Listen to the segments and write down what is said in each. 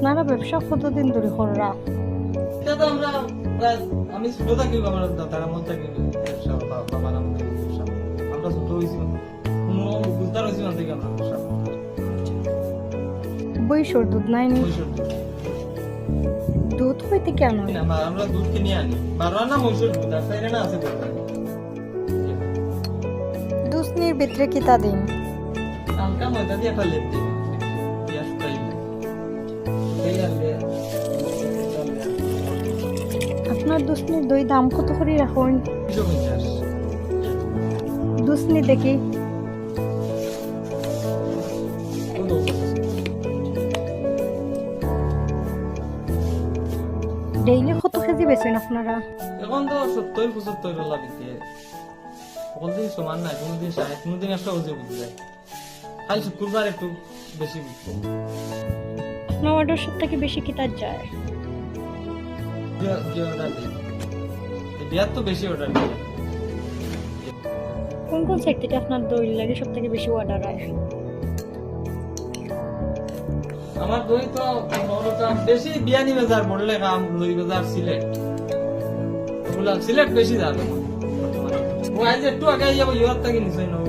আপনারা ব্যবসা কতদিন ধরে কররা এটা তো আমরা আমি ছোট থাকি আমার দাদার মধ্যে থাকি ব্যবসা বা- বাবার আমাদের ব্যবসা। আমরা ছোট হয়েছি কোনো বুঝদার হয়েছি না থেকে আমরা ব্যবসা বৈশর দুধ নাই দুধ। হইতে কেন? আমরা- দুধ কিনে আনি। বারো দুধ আর সাইরে না আছে কোথায় দুধনির ভিতরে কিতা দিন? হালকা ময়দা দিয়ে একটা লেপ দিই। দুধনির দই দাম কত করে রাখুন? দুশো দেখি। ডেইলি কত কেজি বেচেন আপনারা? এখন তো সত্তর পঁচাত্তর ওলা দিতে সকল দিন সমান নাই কোনো দিন ষাট কোনো দিন একশো কেজি বুঝে যায়। খালি শুক্রবার একটু বেশি বুঝব আপনার অর্ডার সব থেকে বেশি কিতার যায়? যে অর্ডার দিই। বিয়ার তো বেশি অর্ডার দিই। কোন কোন থেকে আপনার দই লাগে? সব থেকে বেশি অর্ডার হয়? আমার দই তো বেশি বিয়ানি বাজার বললে কাম লই বাজার সিলেট। ওগুলা সিলেট বেশি যাবে ও আজ একটু আগে যাব ইহার থেকে নিশ্চয় নেব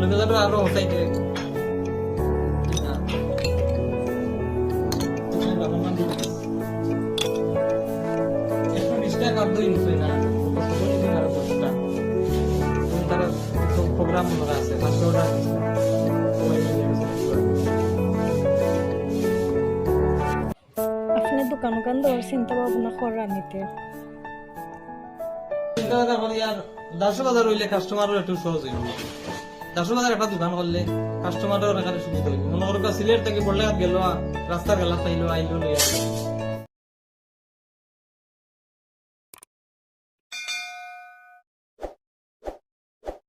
লই বাজার আরও নিশ্চয় না তারা প্রোগ্রাম আছে পাঁচশো টাকা আপনি দোকান দোকান দেওয়ার চিন্তা ভাবনা করা নিতে দাসো বাজার হইলে কাস্টমারও একটু সহজ হইব দাসো বাজার একটা দোকান করলে কাস্টমারের এখানে সুবিধা হইব মনে করো সিলেট থেকে পড়লে গেল রাস্তার গেলা পাইলো আইলো লইয়া